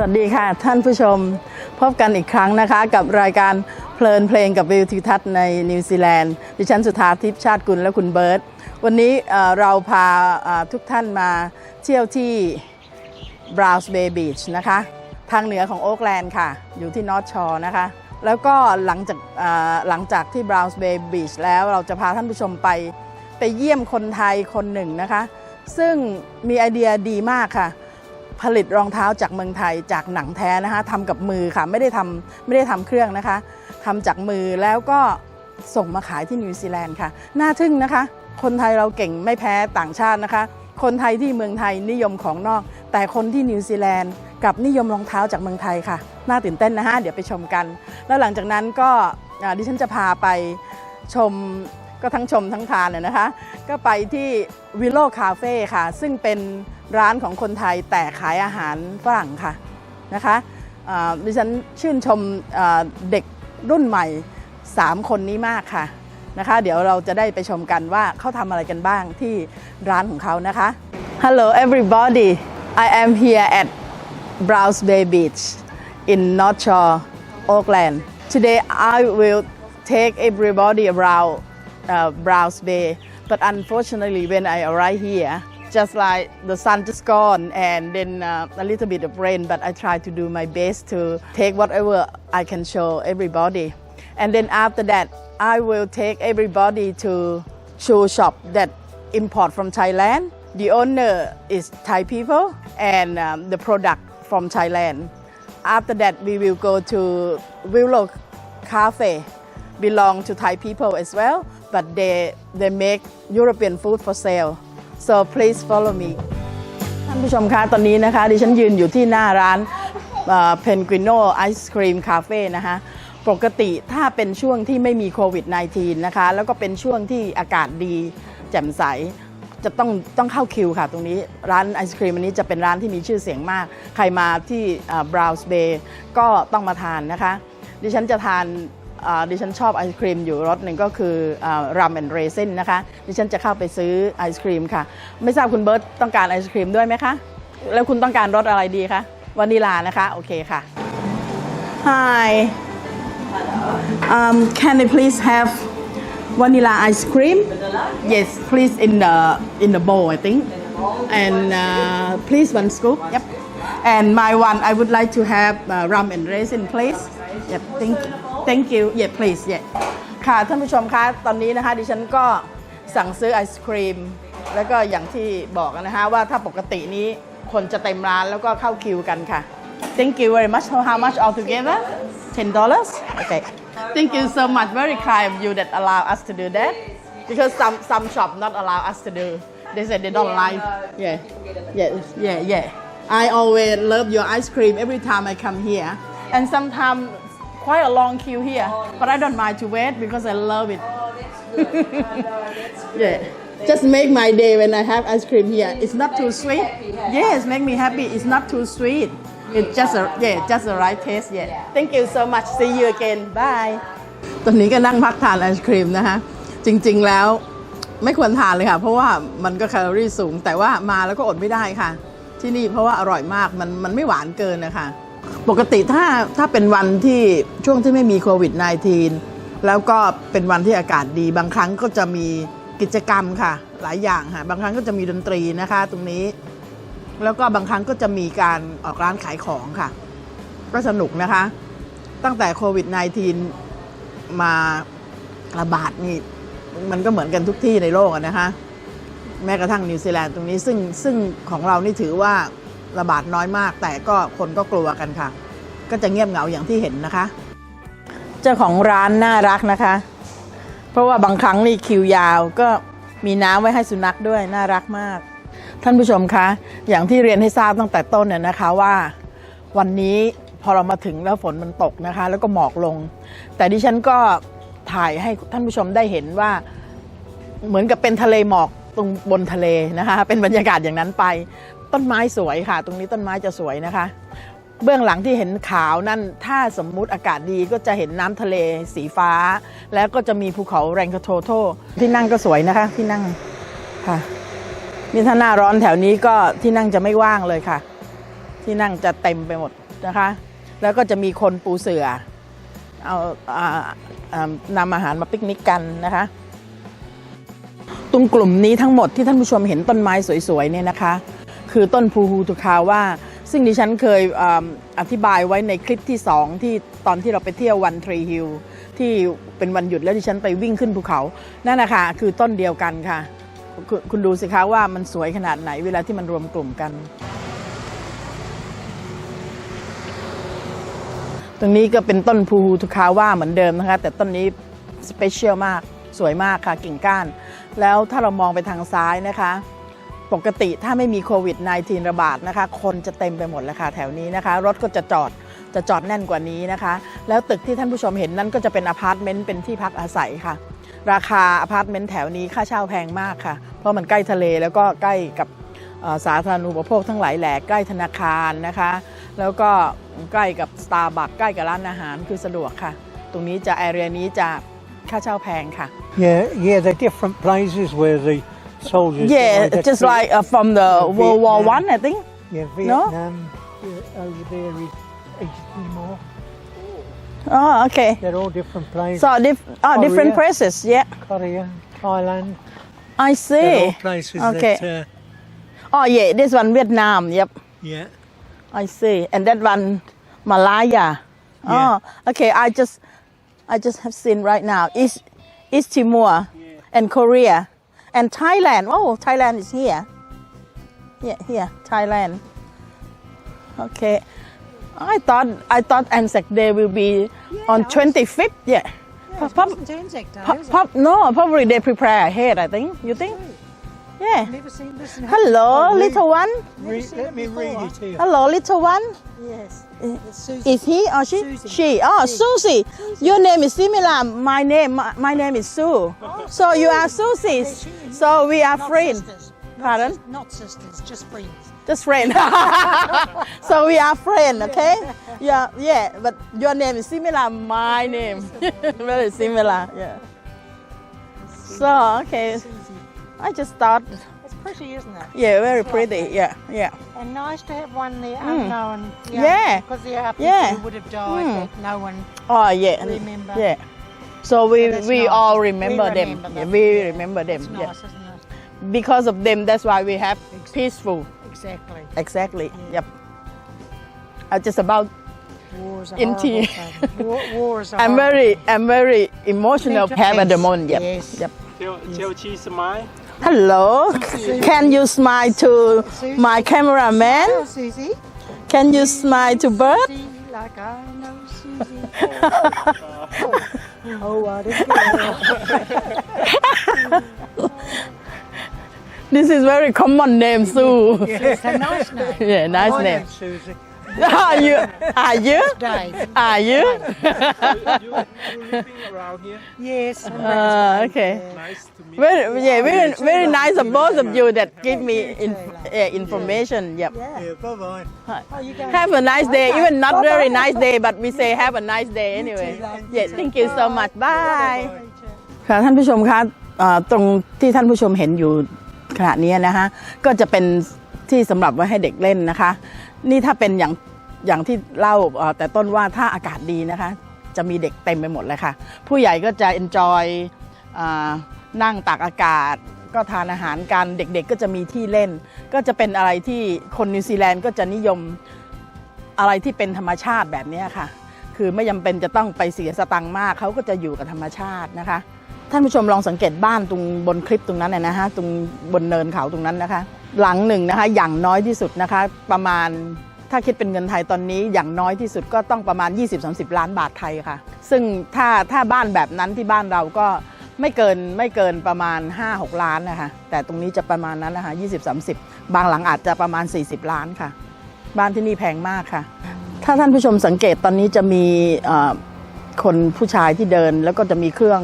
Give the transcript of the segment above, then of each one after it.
สวัสดีค่ะ ท่านผู้ชมพบกันอีกครั้งนะคะ กับรายการเพลินเพลงกับวิวทิวทัศน์ในนิวซีแลนด์ดิฉันสุธาทิพย์ชาติกุลและคุณเบิร์ตวันนี้เราพาทุกท่านมาเที่ยวที่ Browns Bay Beach นะคะ ทางเหนือของโอ๊กแลนด์ค่ะ อยู่ที่นอร์ทชอร์นะคะ แล้วก็หลังจากหลังจากที่ Browns Bay Beach แล้วเราจะพาท่านผู้ชมไปไปเยี่ยมคนไทยคนหนึ่งนะคะ ซึ่งมีไอเดียดีมากค่ะ ผลิตรองเท้าจากเมืองไทยจากหนังแท้นะคะทำกับมือค่ะไม่ได้ทำไม่ได้ทำเครื่องนะคะทำจากมือแล้วก็ส่งมาขายที่นิวซีแลนด์ค่ะน่าทึ่งนะคะ คนไทยเราเก่งไม่แพ้ต่างชาตินะคะ คนไทยที่เมืองไทยนิยมของนอก แต่คนที่นิวซีแลนด์กับนิยมรองเท้าจากเมืองไทยค่ะ น่าตื่นเต้นนะคะเดี๋ยวไปชมกัน แล้วหลังจากนั้นก็ดิฉันจะพาไปชมก็ทั้งชมทั้งทานน่ยนะคะ ก็ไปที่วิโลคาเฟ่ค่ะ ซึ่งเป็น ร้านของคนไทยแต่ขายอาหารฝรั่งค่ะนะคะดิฉันชื่นชมเด็กรุ่นใหม่ 3 คนนี้มากค่ะนะคะ เดี๋ยวเราจะได้ไปชมกันว่าเขาทำอะไรกันบ้างที่ร้านของเขานะคะ Hello everybody I am here at Browns Bay Beach in North Shore Auckland Today I will take everybody around uh, Browns Bay. But unfortunately, when I arrive here, just like the sun just gone and then uh, a little bit of rain, but I try to do my best to take whatever I can show everybody. And then after that, I will take everybody to shoe shop that import from Thailand. The owner is Thai people and um, the product from Thailand. After that, we will go to Willow Cafe belong to Thai people as well, but they they make European food for sale. So please follow me. ท่านผู้ชมคะตอนนี้นะคะดิฉันยืนอยู่ที่หน้าร้านเพนกวิโนไอศครีมคาเฟ่นะคะปกติถ้าเป็นช่วงที่ไม่มีโควิด -19 นะคะ แล้วก็เป็นช่วงที่อากาศดีแจ่มใส จะต้องต้องเข้าคิวค่ะตรงนี้ร้านไอศครีมอันนี้จะเป็นร้านที่มีชื่อเสียงมาก ใครมาที่บราวส์เบย์ก็ต้องมาทานนะคะ ดิฉันจะทาน ดิฉันชอบไอศครีมอยู่รสหนึ่งก็คือรัมแอนด์เรซินนะคะ ดิฉันจะเข้าไปซื้อไอศครีมค่ะ ไม่ทราบคุณเบิร์ตต้องการไอศครีมด้วยไหมคะ แล้วคุณต้องการรสอะไรดีคะวานิลานะคะ โอเคค่ะ Hi um, can I please have vanilla ice cream yes please in the in the bowl I think and uh, please one scoop yep and my one I would like to have uh, rum and raisin please yep thank you thank you yeah please yeah ค่ะท่านผู้ชมคะตอนนี้นะคะดิฉันก็สั่งซื้อไอศครีม แล้วก็อย่างที่บอกนะคะว่าถ้าปกตินี้คนจะเต็มร้านแล้วก็เข้าคิวกันค่ะ Thank you very much how much altogether ten dollars okay Thank you so much very kind of you that allow us to do that because some some shop not allow us to do they said they don't like yeah yeah yeah yeah I always love your ice cream every time I come here and sometimes quite a long queue here but I don't mind to wait because I love it yeah just make my day when I have ice cream here it's not too sweet yes make me happy it's not too sweet it's just a yeah just the right taste yeah thank you so much see you again bye ตอนนี้ก็นั่งพักทานไอศครีมนะคะจริงๆแล้วไม่ควรทานเลยค่ะ เพราะว่ามันก็แคลอรี่สูง แต่ว่ามาแล้วก็อดไม่ได้ค่ะ ที่นี่เพราะว่าอร่อยมาก มันมันไม่หวานเกินนะคะ ปกติถ้าถ้าเป็นวันที่ช่วงที่ไม่มีโควิด -19 แล้วก็เป็นวันที่อากาศดี บางครั้งก็จะมีกิจกรรมค่ะ หลายอย่างค่ะ บางครั้งก็จะมีดนตรีนะคะ ตรงนี้ แล้วก็บางครั้งก็จะมีการออกร้านขายของค่ะ ก็สนุกนะคะ ตั้งแต่โควิด -19 มาระบาดนี่มันก็เหมือนกันทุกที่ในโลกนะคะ แม้กระทั่งนิวซีแลนด์ตรงนี้ซึ่งซึ่งของเรานี่ถือว่า ระบาดน้อยมาก แต่ก็คนก็กลัวกันค่ะ ก็จะเงียบเหงาอย่างที่เห็นนะคะ เจ้าของร้านน่ารักนะคะ เพราะว่าบางครั้งนี่คิวยาวก็มีน้ำไว้ให้สุนัขด้วยน่ารักมาก ท่านผู้ชมคะอย่างที่เรียนให้ทราบตั้งแต่ต้นเนี่ยนะคะว่า วันนี้พอเรามาถึงแล้วฝนมันตกนะคะ แล้วก็หมอกลง แต่ดิฉันก็ถ่ายให้ท่านผู้ชมได้เห็นว่าเหมือนกับเป็นทะเลหมอกตรงบนทะเลนะคะ เป็นบรรยากาศอย่างนั้นไป ต้นไม้สวยค่ะ ตรงนี้ต้นไม้จะสวยนะคะ เบื้องหลังที่เห็นขาวนั่นถ้าสมมุติอากาศดีก็จะเห็นน้ำทะเลสีฟ้า แล้วก็จะมีภูเขาแรงคาโทโทที่นั่งก็สวยนะคะ ที่นั่งค่ะนี่ถ้าหน้าร้อนแถวนี้ก็ที่นั่งจะไม่ว่างเลยค่ะ ที่นั่งจะเต็มไปหมดนะคะ แล้วก็จะมีคนปูเสือเอาอ่าอ่านำอาหารมาปิกนิกกันนะคะตรงกลุ่มนี้ทั้งหมดที่ท่านผู้ชมเห็นต้นไม้สวยๆเนี่ยนะคะ คือต้นพูฮูตุคาว่า ซึ่งดิฉันเคยอธิบายไว้ในคลิปที่ 2 ที่ตอนที่เราไปเที่ยววันทรีฮิลที่เป็นวันหยุดแล้วดิฉันไปวิ่งขึ้นภูเขา นั่นนะคะคือต้นเดียวกันค่ะคคุณดูสิคะว่ามันสวยขนาดไหนเวลาที่มันรวมกลุ่มกัน ตรงนี้ก็เป็นต้นพูฮูตุคาว่าเหมือนเดิมนะคะ แต่ต้นนี้สเปเชียลมากสวยมากค่ะกิ่งก้าน แล้วถ้าเรามองไปทางซ้ายนะคะ ปกติถ้าไม่มีโควิด -19 ระบาดนะคะ คนจะเต็มไปหมดแล้วค่ะแถวนี้นะคะ รถก็จะจอดจะจอดแน่นกว่านี้นะคะ แล้วตึกที่ท่านผู้ชมเห็นนั้นก็จะเป็นอพาร์ตเมนต์เป็นที่พักอาศัยค่ะ ราคาอพาร์ตเมนต์แถวนี้ค่าเช่าแพงมากค่ะ เพราะมันใกล้ทะเลแล้วก็ใกล้กับสาธารณูปโภคทั้งหลายแหล่ใกล้ธนาคารนะคะ แล้วก็ใกล้กับสตาร์บัคใกล้กับร้านอาหารคือสะดวกค่ะ ตรงนี้จะแอเรียนี้จะค่าเช่าแพงค่ะ Yeah, yeah, they're different places where the soldiers. Yeah, just like uh, from the Yeah, World War One, I think. yeah, no? Vietnam yeah, over there is East Timor. Oh, okay. They're all different places. So dif- oh, different places. Yeah, Korea, Thailand. I They're see. all places Okay. that. Oh, yeah, this one Vietnam. Yep, Uh, yeah. I see. And that one Malaya. Yeah. Oh, okay. I just, I just have seen right now. East, East Timor and Korea and Thailand. Oh, Thailand is here. Yeah, here, Thailand. Okay. I thought I thought Anzac Day will be on 25th. Yeah. Pop- pop- Wasn't Anzac Day, Pop, is pop, no, probably they prepare ahead, I think. You think? Yeah. Never seen this Hello, Oh, little one. Read, let it me read before. it here. Hello, little one. Yes. Susie. Is he or she? Susie. She. Oh, Susie. Your name is similar. My name, my, my name is Sue. Oh. So you are Susie. So we are Not friends. sisters. Not Pardon? sis- not sisters, just friends. Just friends. so we are friends, okay? Yeah, yeah. But your name is similar. My name, very similar. Yeah. So okay, Susie. I just thought, pretty, isn't it? yeah, very It's pretty. lovely. Yeah, yeah. And nice to have one there Mm. unknown. Yeah. Because there are people Yeah. who would have died Mm. that no one. Oh yeah. Remember. Yeah. So we So we nice. all We remember them. remember Yeah, we Yeah. remember them. It's Yeah. nice, isn't it? Because of them, that's why we have peaceful. Exactly. Exactly. Yeah. Yep. I just about. War is a In horrible tea. thing. War, war is a I'm horrible very. I'm very emotional Mental have at the moment. Yep. Yes. Yep. Tell, tell Chi smile. Hello. Can you smile to my cameraman? Susie. Can you smile to Bert? Like I know Susie. oh, what a girl. This is very common name, Sue. It's a nice name. yeah, nice name. Susie. Are you? Are you? Dave. Are you? you, you living around here. Yes. Uh, okay. Nice to meet Very, you. yeah, very, very nice of both of you that give me in, yeah, information. Yep. Yeah. Yeah, bye bye. Oh, you go. Have a nice day. Even not very nice day, but we say have a nice day anyway. Yeah, thank you so much. Bye. ค่ะท่านผู้ชมคะเอ่อตรงที่ท่านผู้ชมเห็นอยู่ขณะนี้นะคะก็จะเป็นที่สำหรับไว้ให้เด็กเล่นนะคะ นี่ถ้าเป็นอย่าง อย่างที่เล่าแต่ต้นว่าถ้าอากาศดีนะคะ จะมีเด็กเต็มไปหมดเลยค่ะ ผู้ใหญ่ก็จะ enjoy อ่านั่งตากอากาศ ก็ทานอาหารกันเด็กๆ ก็จะมีที่เล่น ก็จะเป็นอะไรที่คนนิวซีแลนด์ก็จะนิยมอะไรที่เป็นธรรมชาติแบบนี้ค่ะ คือไม่จำเป็นจะต้องไปเสียสตังค์มากเขาก็จะอยู่กับธรรมชาตินะคะ ท่านผู้ชมลองสังเกตบ้านตรงบนคลิปตรงนั้นน่ยนะฮะตรงบนเนินเขาตรงนั้นนะคะ หลังหนึ่งนะคะอย่างน้อยที่สุดนะคะประมาณ ถ้าคิดเป็นเงินไทยตอนนี้อย่างน้อยที่สุดก็ต้องประมาณ 20-30 ล้านบาทไทยค่ะ ซึ่งถ้าถ้าบ้านแบบนั้นที่บ้านเราก็ไม่เกินไม่เกินประมาณ 5-6 ล้านนะคะแต่ตรงนี้จะประมาณนั้นนะคะ20-30 บางหลังอาจจะประมาณ 40 ล้านค่ะ บ้านที่นี่แพงมากค่ะ ถ้าท่านผู้ชมสังเกตตอนนี้จะมีคนผู้ชายที่เดินแล้วก็จะมีเครื่อง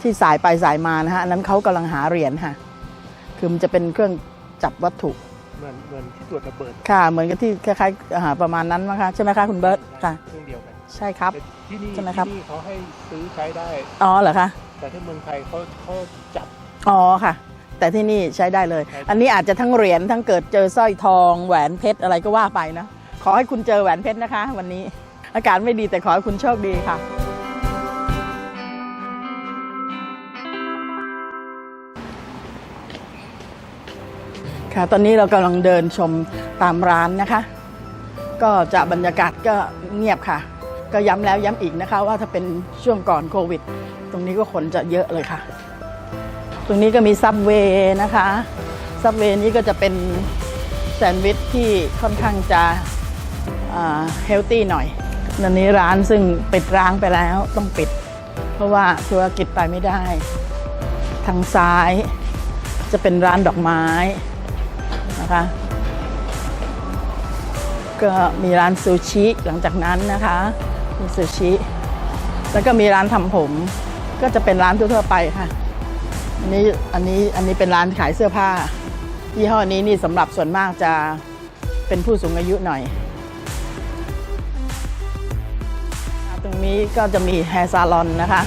ที่สายไปสายมานะฮะอันนั้นเขากำลังหาเหรียญค่ะ คือมันจะเป็นเครื่องจับวัตถุ เหมือนเหมือนที่ตรวจระเบิดค่ะ เหมือนกับที่คล้ายๆอาหารประมาณนั้นมั้งคะใช่ไหมคะคุณเบิร์ตค่ะ เครื่องเดียวกันใช่ครับ แต่ที่นี่ใช่ไหมครับ ที่นี่เขาให้ซื้อใช้ได้ อ๋อเหรอคะ แต่ที่เมืองไทยเขาเขาจับ อ๋อค่ะ แต่ที่นี่ใช้ได้เลย ใช้ได้ อันนี้อาจจะทั้งเหรียญทั้งเกิดเจอสร้อยทองแหวนเพชรอะไรก็ว่าไปนะ ขอให้คุณเจอแหวนเพชรนะคะ วันนี้ อากาศไม่ดีแต่ขอให้คุณโชคดีค่ะค่ะ ตอนนี้เรากำลังเดินชมตามร้านนะคะ ก็จะบรรยากาศก็เงียบค่ะ ก็ย้ำแล้วย้ำอีกนะคะ ว่าถ้าเป็นช่วงก่อนโควิด ตรงนี้ก็คนจะเยอะเลยค่ะ ตรงนี้ก็มีซับเวย์นะคะซับเวย์นี้ก็จะเป็นแซนด์วิชที่ค่อนข้างจะเฮลตี้หน่อยนันนี้ร้านซึ่งปิดร้างไปแล้วต้องปิด เพราะว่าธุรกิจไปไม่ได้ ทางซ้ายจะเป็นร้านดอกไม้ นะคะ ก็มีร้านซูชิหลังจากนั้นนะคะมีซูชิ แล้วก็มีร้านทำผม ก็จะเป็นร้านทั่วๆไปค่ะ อันนี้อันนี้อันนี้เป็นร้านขายเสื้อผ้ายี่ห้อนี้นี่สำหรับส่วนมากจะเป็นผู้สูงอายุหน่อย ตรงนี้ก็จะมีแฮร์ซาลอนนะคะ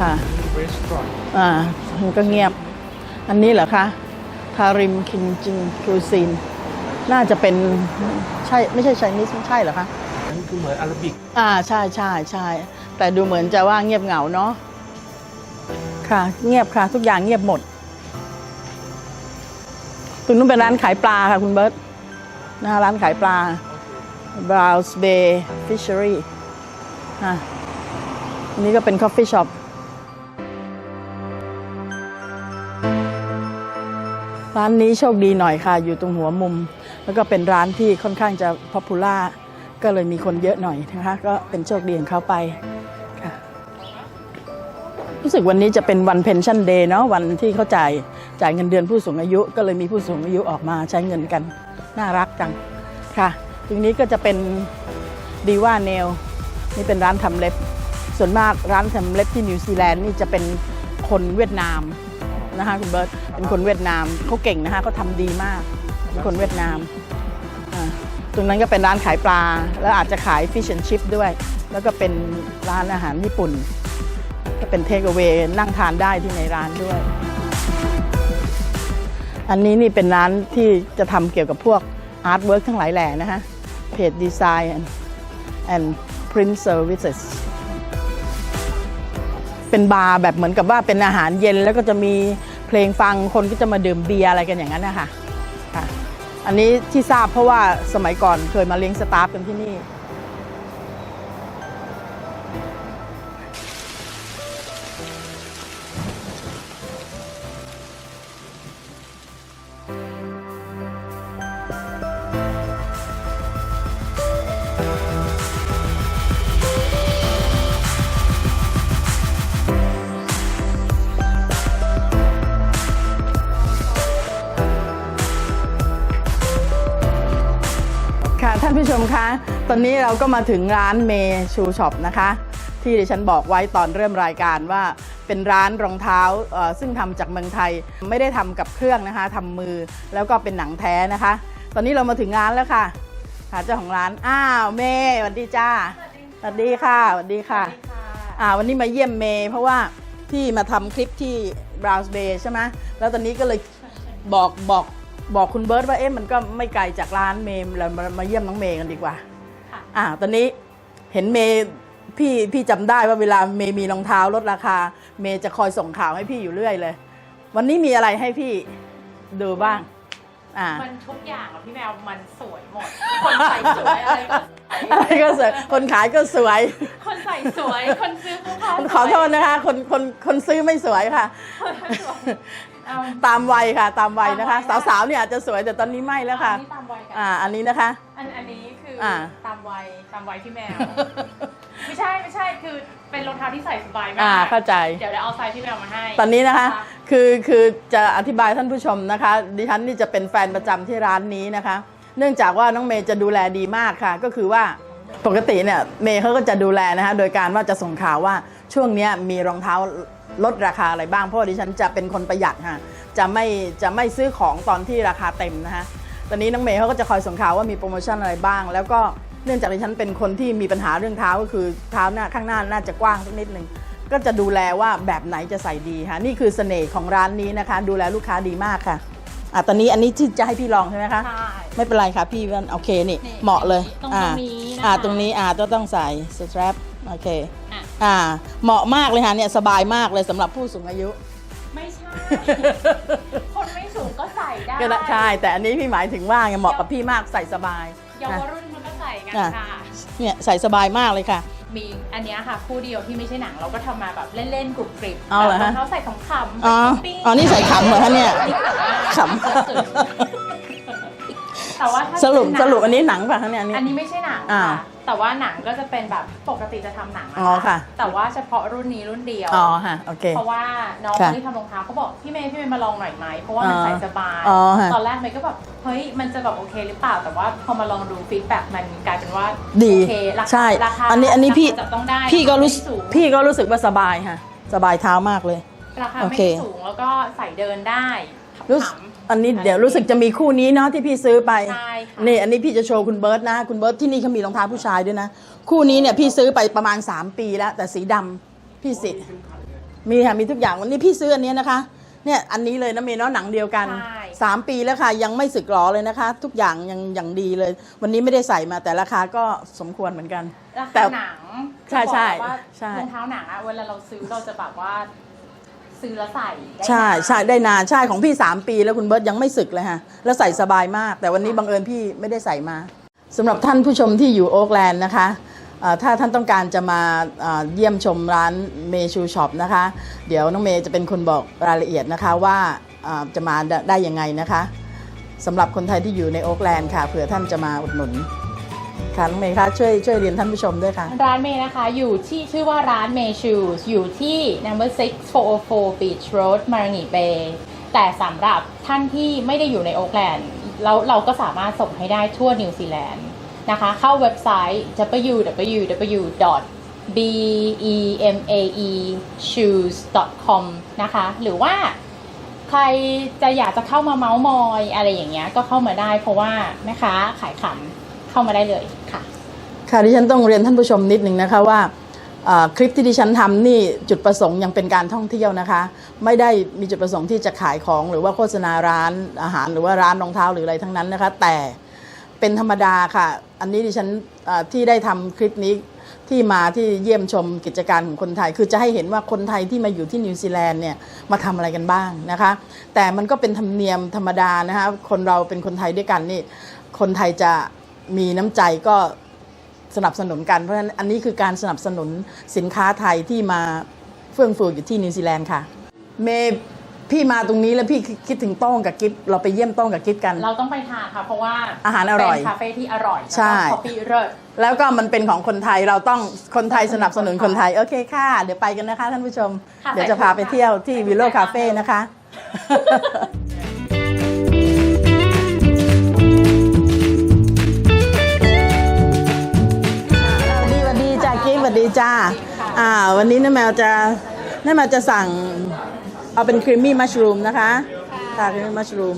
ค่ะ restaurant อ่ามันก็เงียบ อันนี้เหรอคะทาริมคินจิงครูซีนน่าจะเป็นใช่ไม่ใช่ไชนีสไม่ใช่เหรอคะอันนี้คือเหมือนอาราบิก อ่าใช่ใช่ใช่แต่ดูเหมือนจะว่าเงียบเหงาเนาะค่ะ เงียบค่ะ ทุกอย่างเงียบหมดตรงนู้นเป็นร้านขายปลาค่ะคุณเบิร์ตนะคะร้านขายปลา Browns Bay Fishery อะอันนี้ก็เป็น coffee shop ร้านนี้โชคดีหน่อยค่ะ อยู่ตรงหัวมุม แล้วก็เป็นร้านที่ค่อนข้างจะ popular ก็เลยมีคนเยอะหน่อยนะคะก็เป็นโชคดีของเขาไปค่ะรู้สึกวันนี้จะเป็นวัน pension day เนาะวันที่เขาจ่ายจ่ายเงินเดือนผู้สูงอายุ ก็เลยมีผู้สูงอายุออกมาใช้เงินกัน น่ารักจังค่ะตรงนี้ก็จะเป็นดีว่าเนลนี่เป็นร้านทำเล็บ ส่วนมากร้านทำเล็บที่นิวซีแลนด์นี่จะเป็นคนเวียดนาม นะคะคุณเบิร์ตเป็นคนเวียดนามเขาเก่งนะคะเขาทำดีมากเป็นคนเวียดนามอ่าตรงนั้นก็เป็นร้านขายปลา แล้วอาจจะขายฟิช and ชิ p ด้วย แล้วก็เป็นร้านอาหารญี่ปุ่น ก็เป็นเทคเวนั่งทานได้ที่ในร้านด้วย อันนี้นี่เป็นร้านที่จะทำเกี่ยวกับพวกอาร์ตเวิร์กทั้งหลายแหล่นะคะเพจดีไซน์ and print services เป็นบาร์แบบเหมือนกับว่าเป็นอาหารเย็น แล้วก็จะมีเพลงฟังคนก็จะมาดื่มเบียร์อะไรกันอย่างนั้นนะคะค่ะ อันนี้ที่ทราบเพราะว่าสมัยก่อนเคยมาเลี้ยงสตาฟกันที่นี่ ชมคะ ตอนนี้เราก็มาถึงร้านเมชูช็อปนะคะ ที่ดิฉันบอกไว้ตอนเริ่มรายการว่าเป็นร้านรองเท้าซึ่งทำจากเมืองไทยไม่ได้ทำกับเครื่องนะคะทำมือแล้วก็เป็นหนังแท้นะคะ ตอนนี้เรามาถึงร้านแล้วค่ะหาเจ้าของร้านอ้าวเมย์สวัสดีจ้าสวัสดีค่ะสวัสดีค่ะอ่าวันนี้มาเยี่ยมเมย์เพราะว่าที่มาทำคลิปที่ Browns Bay ใช่ไหมแล้วตอนนี้ก็เลยบอกบอก บอกคุณเบิร์ตว่าเอ๊ะมันก็ไม่ไกลจากร้านเมย์เรามามาเยี่ยมน้องเมย์กันดีกว่าอ่า ตอนนี้เห็นเมย์พี่พี่จำได้ว่าเวลาเมย์มีรองเท้าลดราคา เมย์จะคอยส่งข่าวให้พี่อยู่เรื่อยเลย วันนี้มีอะไรให้พี่ดูบ้าง อ่า มันทุกอย่างอะพี่แมวมันสวยหมด คนใส่สวยอะไรก็สวยอะไรก็สวยคนขายก็สวย คนใส่สวย คนซื้อผู้ค้าขอโทษนะคะ คนคนคนซื้อไม่สวยค่ะ เอาตามวัยค่ะ ตามวัยนะคะ ตามวัยนะ สาวๆเนี่ยอาจจะสวยแต่ตอนนี้ไม่แล้วค่ะ อันนี้ตามวัยกันอ่า อันนี้นะคะ อันอันนี้คืออา ตามวัยตามวัยพี่แมว ไม่ใช่ไม่ใช่คือเป็นรองเท้าที่ใส่สบายมากอ่าเข้าใจ เดี๋ยวเดี๋ยวเอาไซส์พี่แมวมาให้ ตอนนี้นะคะคือคือจะอธิบายท่านผู้ชมนะคะ ดิฉันนี่จะเป็นแฟนประจำที่ร้านนี้นะคะ เนื่องจากว่าน้องเมย์จะดูแลดีมากค่ะ ก็คือว่าปกติเนี่ยเมย์เขาก็จะดูแลนะคะ โดยการว่าจะส่งข่าวว่าช่วงเนี้ยมีรองเท้า ลดราคาอะไรบ้าง เพราะว่าดิฉันจะเป็นคนประหยัดค่ะจะไม่จะไม่ซื้อของตอนที่ราคาเต็มนะคะตอนนี้น้องเมย์เขาก็จะคอยส่งข่าวว่ามีโปรโมชั่นอะไรบ้าง แล้วก็เนื่องจากดิฉันเป็นคนที่มีปัญหาเรื่องเท้าก็คือเท้าหน้าข้างหน้าน่าจะกว้างสักนิดหนึ่งก็จะดูแลว่าแบบไหนจะใส่ดีค่ะนี่คือเสน่ห์ของร้านนี้นะคะ ดูแลลูกค้าดีมากค่ะอะตอนนี้อันนี้ที่จะให้พี่ลองใช่ไหมคะใช่ ไม่เป็นไรค่ะพี่มันโอเคนี่นี่เหมาะเลยตรงอ่าตรงนี้นะคะ อ่าตรงนี้อ่าก็ต้องใส่สแตรป โอเคอะ อ่าเหมาะมากเลยค่ะเนี่ยสบายมากเลยสำหรับผู้สูงอายุ ไม่ใช่ คนไม่สูงก็ใส่ได้ก็ได้ใช่ แต่อันนี้พี่หมายถึงว่าไงเหมาะกับพี่มากใส่สบายเยาวค่ะรุ่นมันก็ใส่กันอะค่ะ เนี่ยใส่สบายมากเลยค่ะ มีอันเนี้ยค่ะ คู่เดียวที่ไม่ใช่หนังเราก็ทำมาแบบเล่นๆกรุบกริบเอาเหรอฮะ แบบเขาใส่ขำๆอ๋อปิ้งอ๋อนี่ใส่ขำเหรอคะเนี่ยขแต่ว่าถ้าำสรุปเป็นหนังสรุปอันนี้หนังป่ะคะเนี่ยอันนี้ อันนี้ไม่ใช่หนังอ่า ค่ะ แต่ว่าหนังก็จะเป็นแบบปกติจะทำหนังนอ๋อค่ะ แต่ว่าเฉพาะรุ่นนี้รุ่นเดียวอ๋อฮะโอเคเพราะว่าน้องค่ะที่ทำรองเท้าเขาบอกพี่เมย์พี่เมย์มาลองหน่อยไหมเพราะว่ามันอ๋อใส่สบายอ๋อฮะตอนแรกเมย์ก็แบบเฮ้ยมันจะแบบโอเคหรือเปล่า แต่ว่าพอมาลองดูฟีดแบ็กมันกลายเป็นว่าดีโอเคราคาใช่ราคาอันนี้อันนี้พี่ราคาจับต้องได้พี่ก็รู้ไม่สูงพี่ก็รู้สึกว่าสบายค่ะ สบายเท้ามากเลยราคาโอไม่เคสูงแล้วก็ใส่เดินได้ รู้ขสึกำอันนี้เดี๋ยวรู้สึกจะมีคู่นี้เนาะที่พี่ซื้อไปใช่ค่ะ นี่อันนี้พี่จะโชว์คุณเบิร์ตนะ คุณเบิร์ตที่นี่เขามีรองเท้าผู้ชายด้วยนะ คู่นี้เนี่ยพี่ซื้อไปประมาณ 3 ปีแล้ว แต่สีดำพี่สิ มีค่ะมีทุกอย่างวันนี้พี่ซื้ออันเนี้ยนะคะ เนี่ยอันนี้เลยนะเมย์เนาะหนังเดียวกัน ใช่ 3 ปีแล้วค่ะ ยังไม่สึกหรอเลยนะคะ ทุกอย่างยังยังดีเลย วันนี้ไม่ได้ใส่มาแต่ราคาก็สมควรเหมือนกัน ราแต่คาหนังใช่ใช่จะบอกว่าใช่รองเท้าหนังอะเวลาเราซื้อเราจะแบบว่า ซื้อแล้วใส่ได้ใช่นานใช่ได้นานใช่ของพี่3ปีแล้วคุณเบิร์ตยังไม่สึกเลยฮะแล้วใส่สบายมาก แต่วันนี้บังเอิญพี่ไม่ได้ใส่มาสำหรับท่านผู้ชมที่อยู่โอ๊กแลนด์นะคะเอ่อถ้าท่านต้องการจะมาเอ่อเยี่ยมชมร้านเมชูช็อปนะคะ เดี๋ยวน้องเมย์จะเป็นคนบอกรายละเอียดนะคะว่าเอ่อจะมาได้ได้ยังไงนะคะสำหรับคนไทยที่อยู่ในโอ๊กแลนด์ค่ะเผื่อท่านจะมาอุดหนุน ค่ะน้องเมย์คะช่วยช่วยเรียนท่านผู้ชมด้วยค่ะ ร้านเมย์นะคะอยู่ที่ชื่อว่าร้านเมย์ชูสอยู่ที่ number 6404 Beach Road m a r a n i Bay แต่สำหรับท่านที่ไม่ได้อยู่ในโอ๊กแลนด์เราเราก็สามารถส่งให้ได้ทั่วนิวซีแลนด์นะคะ เข้าเว็บไซต์ www.bemaeshoes.com นะคะ หรือว่าใครจะอยากจะเข้ามาเมาส์มอยอะไรอย่างเงี้ยก็เข้ามาได้เพราะว่าแม่ค้าขายขำ เข้ามาได้เลยค่ะ ค่ะดิฉันต้องเรียนท่านผู้ชมนิดหนึ่งนะคะว่าคลิปที่ดิฉันทำนี่จุดประสงค์ยังเป็นการท่องเที่ยวนะคะ ไม่ได้มีจุดประสงค์ที่จะขายของหรือว่าโฆษณาร้านอาหารหรือว่าร้านรองเท้าหรืออะไรทั้งนั้นนะคะ แต่เป็นธรรมดาค่ะ อันนี้ดิฉันที่ได้ทำคลิปนี้ที่มาที่เยี่ยมชมกิจการของคนไทย คือจะให้เห็นว่าคนไทยที่มาอยู่ที่นิวซีแลนด์เนี่ยมาทำอะไรกันบ้างนะคะ แต่มันก็เป็นธรรมเนียมธรรมดานะคะคนเราเป็นคนไทยด้วยกันนี่คนไทยจะ มีน้ำใจก็สนับสนุนกัน เพราะฉะนั้นอันนี้คือการสนับสนุนสินค้าไทยที่มาเฟื่องฟูอยู่ที่นิวซีแลนด์ค่ะ เมย์พี่มาตรงนี้แล้วพี่คิดถึงโต้งกับกิฟเราไปเยี่ยมโต้งกับกิฟกัน เราต้องไปทานค่ะเพราะว่าอาหารอร่อยเป็นคาเฟ่ที่อร่อยใช่คอฟฟี่เลิศแล้วก็มันเป็นของคนไทยเราต้องคนไทยสนับสนุนคนไทยโอเคค่ะ เดี๋ยวไปกันนะคะท่านผู้ชมค่ะเดี๋ยวจะพาไปเที่ยวที่วิโลคาเฟ่นะคะ สวัสดีจ้าอ่าวันนี้น้าแมวจะน้าแมวจะสั่งเอาเป็นครีมมี่มัชรูมนะคะค่ะครีมมี่มัชรูม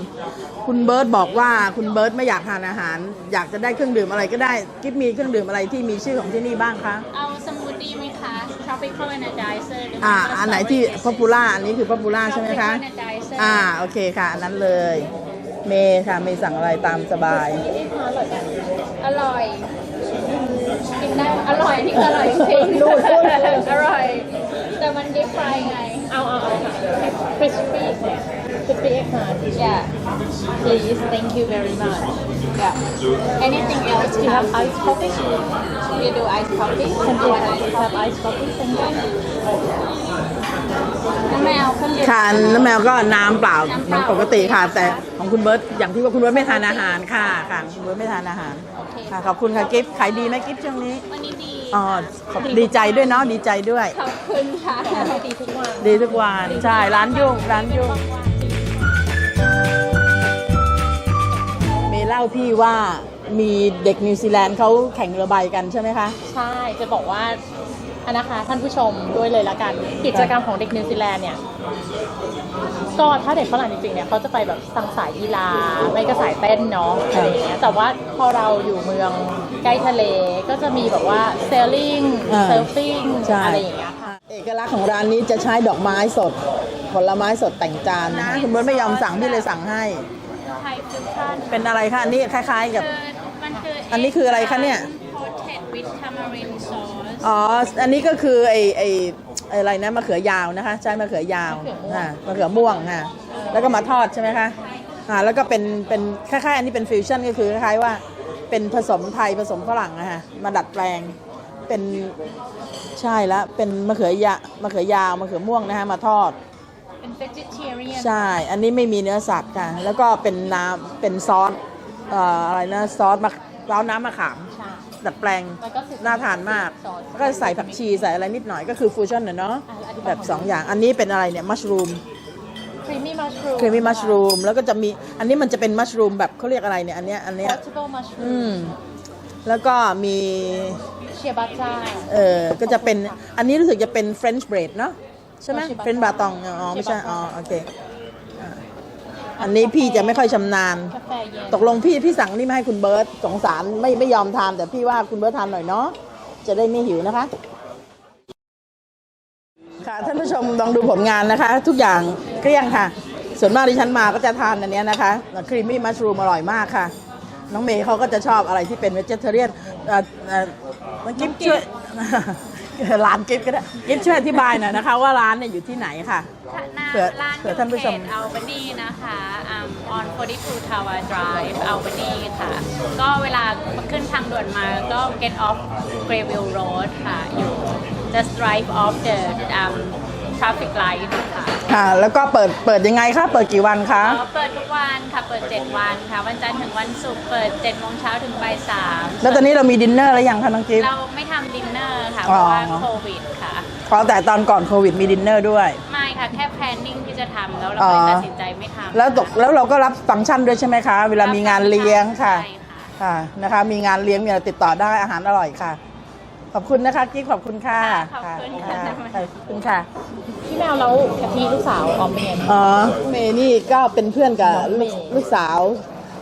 คุณเบิร์ตบอกว่าคุณเบิร์ตไม่อยากทานอาหาร อยากจะได้เครื่องดื่มอะไรก็ได้กิ๊ฟมีเครื่องดื่มอะไรที่มีชื่อของที่นี่บ้างคะเอาสมูทตี้ไหมคะ tropical energizer หรือ่าไม่ก็อันไหนที่ strawberry ป๊อปปูล่าอันนี้คือป๊อปปูล่าใช่ไหมคะ tropical energizer อ่าโอเคค่ะอันนั้นเลย เมย์ค่ะเมย์สั่งอะไรตามสบายอร่อย กินได้ อร่อยนี่คืออร่อยจริงๆ ดูดพูดเลย อร่อย แต่มันดิฟฟรายไง เอาเอาเอาค่ะ crispy crispy egg nut yeah please thank you very much yeah anything else do you have iced coffee we do iced coffee can you have iced coffee thank you น้ำแมวเครื่องดื่มค่ะน้ำแมวก็น้ำเปล่าน้ำเปมันล่าปกติค่ะ แต่ของคุณเบิร์ตอย่างที่ว่าคุณเบิร์ตไม่ทานอาหารค่ะค่ะคุณเบิร์ตไม่ทานอาหารโอเค ค่ะขอบคุณค่ะกิฟต์ขายดีไหมกิฟต์ช่วงนี้วันนี้ดีอ๋อขอบดีใจด้วยเนาะดีใจด้วย ขอบคุณค่ะดีทุกวัน ดีทุกวันใช่ร้านยุ่งร้านยุ่ง เมย์เล่าพี่ว่ามีเด็กนิวซีแลนด์เขาแข่งเรือใบกันใช่ไหมคะ ใช่ จะบอกว่าอั นนะคะท่านผู้ชมด้วยเลยละกัน กิจกรรมของเด็กนิวซีแลนด์เนี่ยก็ถ้าเด็กฝรั่งจริงๆเนี่ยเขาจะไปแบบทางสายกีฬาไม่ก็สายเต้นเนาะอะไรอย่างเงี้ยแต่ว่าพอเราอยู่เมืองใกล้ทะเลก็จะมีแบบว่าเซลลิงอ่าเซิร์ฟิงใช่อะไรอย่างเงี้ยค่ะเอกลักษณ์ของร้านนี้จะใช้ดอกไม้สด ผลไม้สดแต่งจานนะคุณเบิร์ตไม่ยอมสั่งพี่เลยสั่งให้ไทยฟิวชั่นเป็นอะไรคะอันนี้คล้าย ๆ กับคือมันคืออัอันนี้คืออะไรคะเนี่ย poached with tamarind sauce อ๋ อ อันนี้ก็คือไอไอไอ้อะไรนะมะเขือยาวนะคะ ใช่มะเขือยาวอ่ามะเขือม่วงค่ะแล้วก็มาทอดใช่ไหมคะอ่าแล้วก็เป็นเป็นคล้ายๆอันนี้เป็นฟิวชั่นก็คือคล้ายๆว่าเป็นผสมไทยผสมฝรั่งอะค่ะมาดัดแปลงเป็นใช่แล้วเป็นมะเขือยามะเขือยาวมะเขือม่วงนะคะมาทอดเป็น vegetarian ใช่ อันนี้ไม่มีเนื้อสัตว์ค่ะ แล้วก็เป็นน้ำเป็นซอสเอ่ออะไรนะซอสมะซอสน้ำมะขามใช่ ดัดแปลงมันก็คือน่าทานมากซอสแล้วก็ใส่ผักชีใส่อะไรนิดหน่อยก็คือฟูชั่นน่ะเนาะอะแล้วอธิบายแบบสองอย่างอันนี้เป็นอะไรเนี่ยมัชรูม creamy mushroom ครีมมี่มัชรูมแล้วก็จะมีอันนี้มันจะเป็นมัชรูมแบบเขาเรียกอะไรเนี่ยอันเนี้ยอันเนี้ย portable อื mushroom มแล้วก็มีเชียบัตจ้าเออก็จะเป็นอันนี้รู้สึกจะเป็นเฟรนช์เบรดเนาะใช่ไหมเออ Ciabatta เฟรนช์บาตองอ๋อไม่ใช่ Ciabatta อ๋อโอเคอ่า อันนี้พี่จะไม่ค่อยชำนาญ กาแฟเย็นตกลงพี่พี่สั่งนี่มาให้คุณเบิร์ตสงสารไม่ไม่ยอมทาน แต่พี่ว่าคุณเบิร์ตทานหน่อยเนาะจะได้ไม่หิวนะคะ ค่ะท่านผู้ชมลองดูผลงานนะคะ ทุกอย่างเกลี้ยงค่ะ ส่วนมากที่ฉันมาก็จะทานอันเนี้ยนะคะครีมมี่มัชรูมอร่อยมากค่ะ น้องเมย์เขาก็จะชอบอะไรที่เป็นเวจเทเรียนน้องกิฟช่วย ร้านกิฟก็ได้กิฟช่วยอธิบายหน่อยนะคะ ว่าร้านเนี่ยอยู่ที่ไหนค่ะหน้าเผื่อร้านเผื่อท่านผู้ชม อัลบานีนะคะอืม on 42 Tower Drive อัลบานีค่ะ ก็เวลาขึ้นทางด่วนมาก็ get off Greyville Road ค่ะ อยู่ just drive off the um, traffic light ค่ะค่ะ แล้วก็เปิดเปิดยังไงคะเปิดกี่วันคะเอ่อเปิดทุกวันค่ะ เปิด 7 วันค่ะ วันจันทร์ถึงวันศุกร์เปิด7โมงเช้าถึงบ่าย3แล้วตอนนี้เรามีดินเนอร์แล้วยังคะน้องกิฟเราไม่ทำดินเนอร์ค่ะ เพอ๋อราะว่าโควิดค่ะ เพราะแต่ตอนก่อนโควิดมีดินเนอร์ด้วย ไม่ค่ะ แค่ planning ที่จะทำแล้วเราอ๋อเลยตัดสินใจไม่ทำแล้วตกแล้วเราก็รับฟังก์ชันด้วยใช่ไหมคะ เวลามีงานเลี้ยงค่ะ ใช่ค่ะ ค่ะนะคะ มีงานเลี้ยงมีอะไรติดต่อได้อาหารอร่อยค่ะ ขอบคุณนะคะกิ๊กขอบคุณค่ะขอบคุณค่ะ ขอบคุณค่ะ พี่แมวแล้วกะทิลูกสาวออมเป็นไงบ้างอ๋อเมย์นี่ก็เป็นเพื่อนกับลูกลูกสาว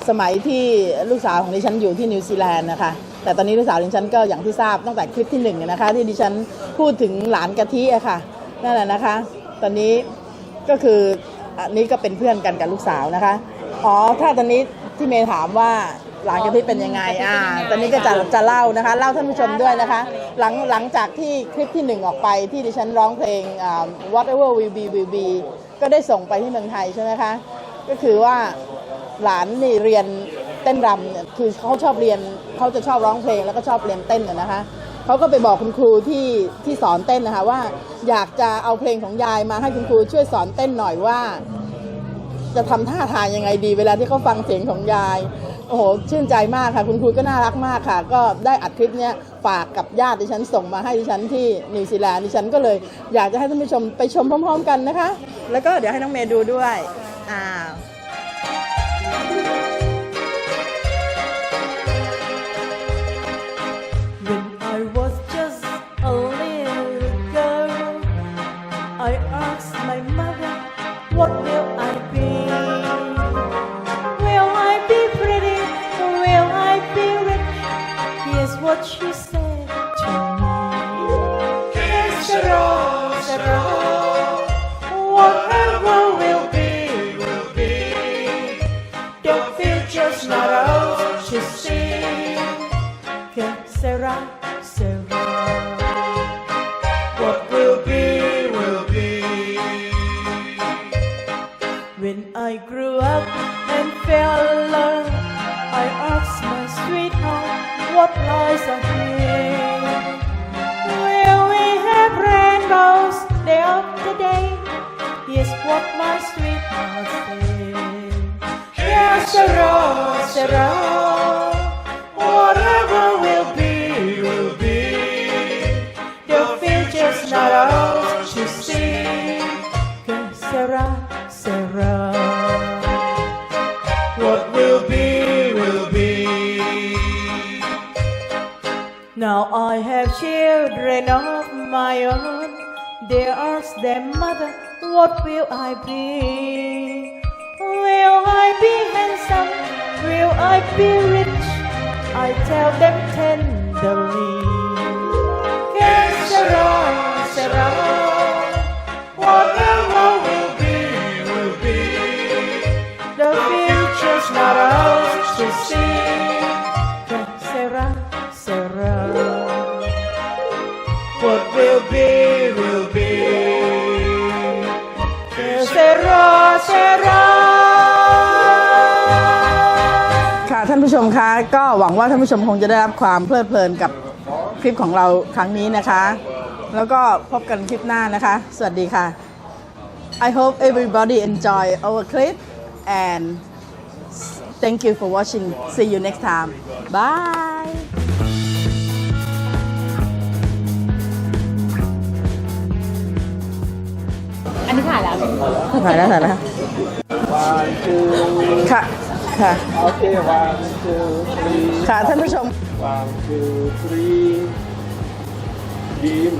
สมัยที่ลูกสาวของดิฉันอยู่ที่นิวซีแลนด์นะคะ แต่ตอนนี้ลูกสาวดิฉันก็อย่างที่ทราบตั้งแต่คลิปที่หนึ่งนะคะ ที่ดิฉันพูดถึงหลานกะทิอะค่ะนั่นแหละนะคะ ตอนนี้ก็คืออันนี้ก็เป็นเพื่อนกันกับลูกสาวนะคะ อ๋อ ถ้าตอนนี้ที่เมย์ถามว่า หลานกะทิเป็นยังไงอ่าตอนนี้ก็จะจะเล่านะคะ เล่าท่านผู้ชมด้วยนะคะ หลังหลังจากที่คลิปที่หนึ่งออกไปที่ดิฉันร้องเพลงอ่า whatever will be will be ก็ได้ส่งไปที่เมืองไทยใช่ไหมคะ ก็คือว่าหลานนี่เรียนเต้นรำเนี่ยคือเขาชอบเรียนเขาจะชอบร้องเพลงแล้วก็ชอบเรียนเต้นน่ะนะคะเขาก็ไปบอกคุณครูที่ที่สอนเต้นนะคะว่า อยากจะเอาเพลงของยายมาให้คุณครูช่วยสอนเต้นหน่อยว่า จะทำท่าทางยังไงดี เวลาที่เขาฟังเสียงของยายโอ้โหชื่นใจมากค่ะ คุณครูก็น่ารักมากค่ะ ก็ได้อัดคลิปเนี้ยฝากกับญาติดิฉันส่งมาให้ดิฉันที่นิวซีแลนด์ดิฉันก็เลยอยากจะให้ท่านผู้ชมไปชมพร้อม ๆ กันนะคะ แล้วก็เดี๋ยวให้น้องเมย์ดูด้วยอ่า watch me Their mother, what will I be? Will I be handsome? Will I be rich? I tell them tenderly. Que sera, sera. Whatever will be, will be. The future's not ours to see. Que sera, sera. What will be, will be. Sera Sera ค่ะท่านผู้ชมคะก็หวังว่าท่านผู้ชมคงจะได้รับความเพลิดเพลินกับคลิปของเราครั้งนี้นะคะ แล้วก็พบกันคลิปหน้านะคะ สวัสดีค่ะ I hope everybody enjoy our clip and thank you for watching see you next time bye อันนี้ถ่ายแล้วถ่ายแล้วถ่ายแล้วค่ะ ค่ะโอเค one two three ค่ะท่านผู้ชม one two three ยิ้ม